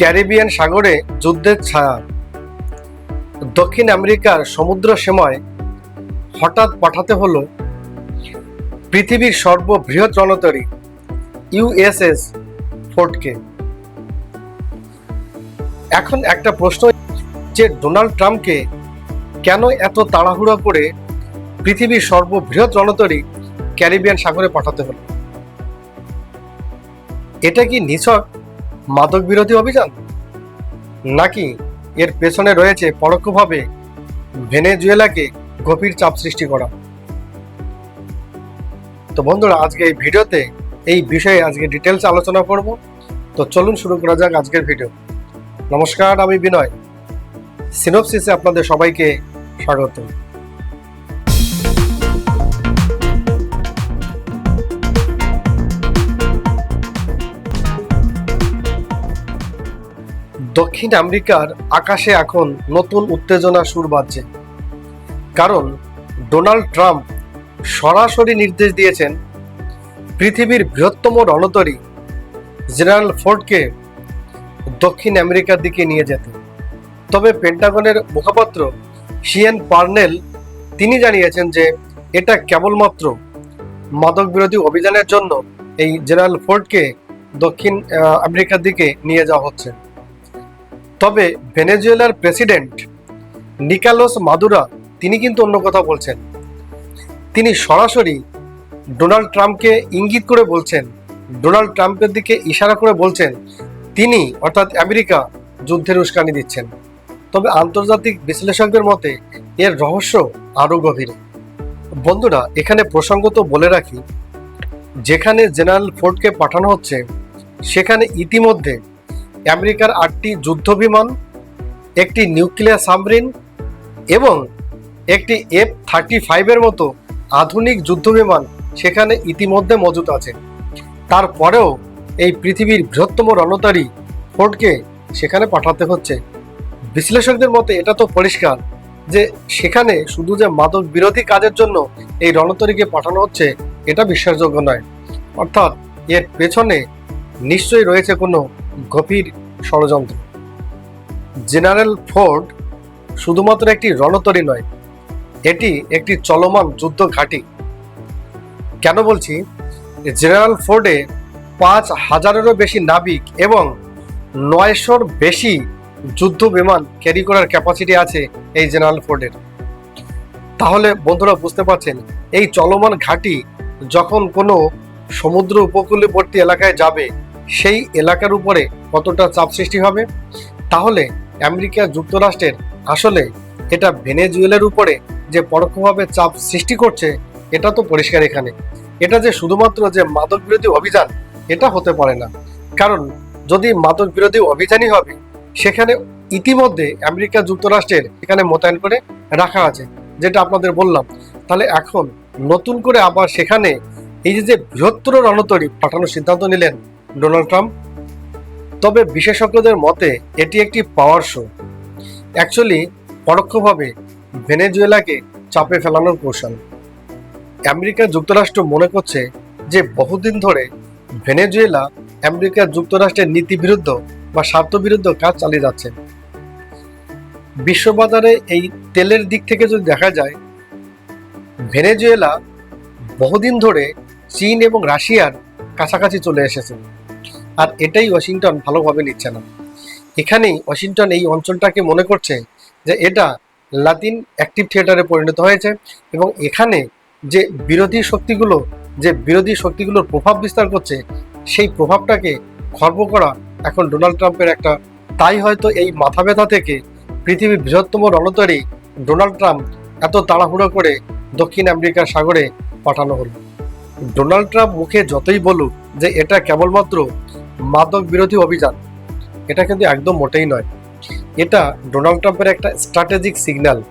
Caribbean সাগরে যুদ্ধের ছায়া। দক্ষিণ আমেরিকার সমুদ্র সীমায় হঠাৎ পাঠাতে হলো পৃথিবীর সর্ববৃহৎ রণতরী ইউএসএস ফোর্টকে। এখন একটা প্রশ্ন, যে ডোনাল্ড ট্রাম্পকে কেন এত তাড়াহুড়ো করে পৃথিবীর সর্ববৃহৎ রণতরী ক্যারিবিয়ান সাগরে পাঠাতে হলো? এটা কি নিছক? মাদক বিরোধী অভিযান? নাকি এর পেছনে রয়েছে পরোক্ষভাবে ভেনেজুয়েলাকে গভীর চাপ সৃষ্টি করা? তো বন্ধুরা, আজকে এই ভিডিওতে এই বিষয়ে আজকে ডিটেলস আলোচনা করব। তো চলুন শুরু করা যাক আজকের ভিডিও। নমস্কার, আমি বিনয়। সিনোপসিসে আপনাদের সবাইকে স্বাগত। দক্ষিণ আমেরিকার আকাশে এখন নতুন উত্তেজনা সুর বাজছে। কারণ ডোনাল্ড ট্রাম্প সরাসরি নির্দেশ দিয়েছেন, পৃথিবীর বৃহত্তম রণতরী জেনারেল ফোর্ডকে দক্ষিণ আমেরিকার দিকে নিয়ে যেতে। তবে পেন্টাগনের মুখপাত্র সিএন পার্নেল তিনি জানিয়েছেন যে এটা কেবলমাত্র মাদক বিরোধী অভিযানের জন্য এই জেনারেল ফোর্ডকে দক্ষিণ আমেরিকার দিকে নিয়ে যাওয়া হচ্ছে। তবে ভেনেজুয়েলার প্রেসিডেন্ট নিকালোস মাদুরা তিনি কিন্তু অন্য কথা বলছেন। তিনি সরাসরি ডোনাল্ড ট্রাম্পকে ইঙ্গিত করে বলছেন, ডোনাল্ড ট্রাম্পের দিকে ইশারা করে বলছেন, তিনি অর্থাৎ আমেরিকা যুদ্ধের উস্কানি দিচ্ছেন। তবে আন্তর্জাতিক বিশ্লেষকদের মতে এর রহস্য আরও গভীরে। বন্ধুরা, এখানে প্রসঙ্গত বলে রাখি, যেখানে জেনারেল ফোর্ডকে পাঠানো হচ্ছে, সেখানে ইতিমধ্যে আমেরিকার আটটি যুদ্ধ বিমান একটি নিউক্লিয়ার সাবমেরিন এবং একটি এফ থার্টি ফাইভের মতো আধুনিক যুদ্ধ বিমান সেখানে ইতিমধ্যে মজুত আছে। তারপরেও এই পৃথিবীর বৃহত্তম রণতারী ফোর্ডকে সেখানে পাঠাতে হচ্ছে। বিশ্লেষকদের মতে এটা তো পরিষ্কার যে সেখানে শুধু যে মাদক বিরোধী কাজের জন্য এই রণতরীকে পাঠানো হচ্ছে, এটা বিশ্বাসযোগ্য নয়। অর্থাৎ এর পেছনে নিশ্চয়ই রয়েছে কোনো গভীর ষড়যন্ত্র। জেনারেল ফোর্ড শুধুমাত্র একটি রণতরী নয়, এটি একটি চলমান যুদ্ধ ঘাঁটি কেন বলছি? জেনারেল ফোর্ডে পাঁচ হাজারেরও বেশি নাবিক এবং নয়শোর বেশি যুদ্ধ বিমান ক্যারি করার ক্যাপাসিটি আছে এই জেনারেল ফোর্ডের। তাহলে বন্ধুরা বুঝতে পারছেন, এই চলমান ঘাঁটি যখন কোনো সমুদ্র উপকূলবর্তী এলাকায় যাবে সেই এলাকার উপরে কতটা চাপ সৃষ্টি হবে? তাহলে আমেরিকা যুক্তরাষ্ট্রের আসলে এটা ভেনেজুয়েলের উপরে যে পরোক্ষভাবে চাপ সৃষ্টি করছে, এটা তো পরিষ্কার এখানে। এটা যে শুধুমাত্র যে মাদক বিরোধী অভিযান, এটা হতে পারে না। কারণ যদি মাদক বিরোধী অভিযানই হবে, সেখানে ইতিমধ্যে আমেরিকা যুক্তরাষ্ট্রের এখানে মোতায়েন করে রাখা আছে, যেটা আপনাদের বললাম। তাহলে এখন নতুন করে আবার সেখানে এই যে বৃহত্তর রণতরী পাঠানোর সিদ্ধান্ত নিলেন ডোনাল্ড ট্রাম্প। তবে বিশেষজ্ঞদের মতে, এটি একটি পাওয়ার শো। অ্যাকচুয়ালি, পরোক্ষভাবে ভেনেজুয়েলাকে চাপে ফেলানোর কৌশল। আমেরিকা যুক্তরাষ্ট্র মনে করছে যে, বহুদিন ধরে ভেনেজুয়েলা আমেরিকা যুক্তরাষ্ট্রের নীতি বিরুদ্ধ বা স্বার্থ বিরুদ্ধ কাজ চালিয়ে যাচ্ছে। বিশ্ববাজারে এই তেলের দিক থেকে যদি দেখা যায়, ভেনেজুয়েলা বহুদিন ধরে চীন এবং রাশিয়ার কাছাকাছি চলে এসেছে। আর এটাই ওয়াশিংটন ভালোভাবে নিচ্ছে না। এখানেই ওয়াশিংটন এই অঞ্চলটাকে মনে করছে যে এটা লাতিন অ্যাক্টিভ থিয়েটারে পরিণত হয়েছে এবং এখানে যে বিরোধী শক্তিগুলো, যে বিরোধী শক্তিগুলোর প্রভাব বিস্তার করছে, সেই প্রভাবটাকে খর্ব করা এখন ডোনাল্ড ট্রাম্পের একটা তাই হয়তো এই মাথা ব্যথা থেকে পৃথিবীর বৃহত্তম রণতরী ডোনাল্ড ট্রাম্প এত তাড়াহুড়ো করে দক্ষিণ আমেরিকার সাগরে পাঠানো হলো। ডোনাল্ড ট্রাম্প মুখে যতই বলুক যে এটা কেবলমাত্র মাদক বিরোধী অভিযান। এটা কিন্তু একদম মোটেই নয়। এটা ডোনাল্ড ট্রাম্পের একটা স্ট্র্যাটেজিক সিগন্যাল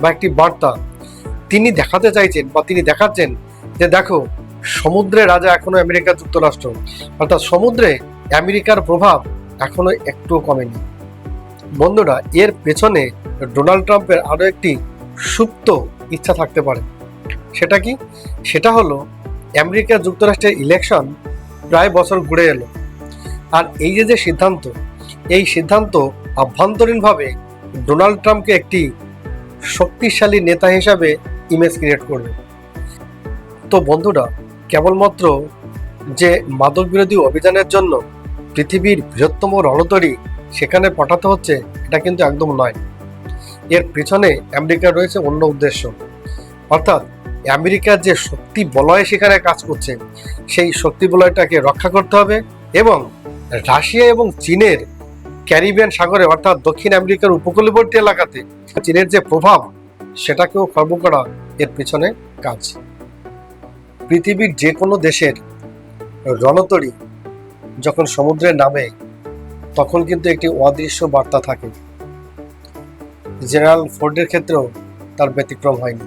বা একটি বার্তা। তিনি দেখাতে চাইছেন বা তিনি দেখাচ্ছেন যে দেখো, সমুদ্রে রাজা এখনও আমেরিকা যুক্তরাষ্ট্র। অর্থাৎ সমুদ্রে আমেরিকার প্রভাব এখনও একটুও কমেনি। বন্ধুরা, এর পেছনে ডোনাল্ড ট্রাম্পের আরও একটি সুপ্ত ইচ্ছা থাকতে পারে। সেটা কি? সেটা হলো, আমেরিকা যুক্তরাষ্ট্রের ইলেকশন প্রায় বছর ঘুরে এলো। আর এই যে যে সিদ্ধান্ত, এই সিদ্ধান্ত আভ্যন্তরীণভাবে ডোনাল্ড ট্রাম্পকে একটি শক্তিশালী নেতা হিসাবে ইমেজ ক্রিয়েট করবে। তো বন্ধুরা, কেবলমাত্র যে মাদক বিরোধী অভিযানের জন্য পৃথিবীর বৃহত্তম রণতরী সেখানে পাঠাতে হচ্ছে, এটা কিন্তু একদম নয়। এর পিছনে আমেরিকার রয়েছে অন্য উদ্দেশ্য। অর্থাৎ আমেরিকার যে শক্তি বলয় সেখানে কাজ করছে, সেই শক্তি বলয়টাকে রক্ষা করতে হবে এবং রাশিয়া এবং চীনের ক্যারিবিয়ান সাগরে, অর্থাৎ দক্ষিণ আমেরিকার উপকূলবর্তী এলাকাতে চীনের যে প্রভাব, সেটাকেও খর্ব করা এর পেছনে কাজ। পৃথিবীর যে কোনো দেশের রণতরী যখন সমুদ্রে নামে, তখন কিন্তু একটি অদৃশ্য বার্তা থাকে। জেনারেল ফোর্ডের ক্ষেত্রেও তার ব্যতিক্রম হয়নি।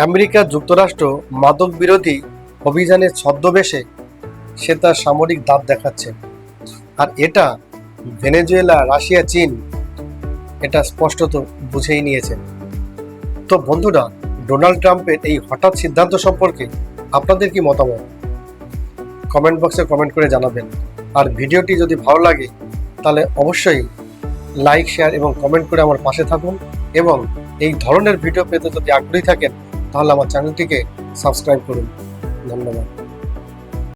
আমেরিকা যুক্তরাষ্ট্র মাদক বিরোধী অভিযানের ছদ্মবেশে সে তার সামরিক দাঁত দেখাচ্ছে। আর এটা ভেনেজুয়েলা, রাশিয়া, চীন, এটা স্পষ্টত বুঝেই নিয়েছে তো বন্ধুরা, ডোনাল্ড ট্রাম্পের এই হঠাৎ সিদ্ধান্ত সম্পর্কে আপনাদের কি মতামত? কমেন্ট বক্সে কমেন্ট করে জানাবেন। আর ভিডিওটি যদি ভালো লাগে, তাহলে অবশ্যই লাইক, শেয়ার এবং কমেন্ট করে আমার পাশে থাকুন এবং এই ধরনের ভিডিও পেতে যদি আগ্রহী থাকেন, তাহলে আমার চ্যানেলটিকে সাবস্ক্রাইব করুন। ধন্যবাদ।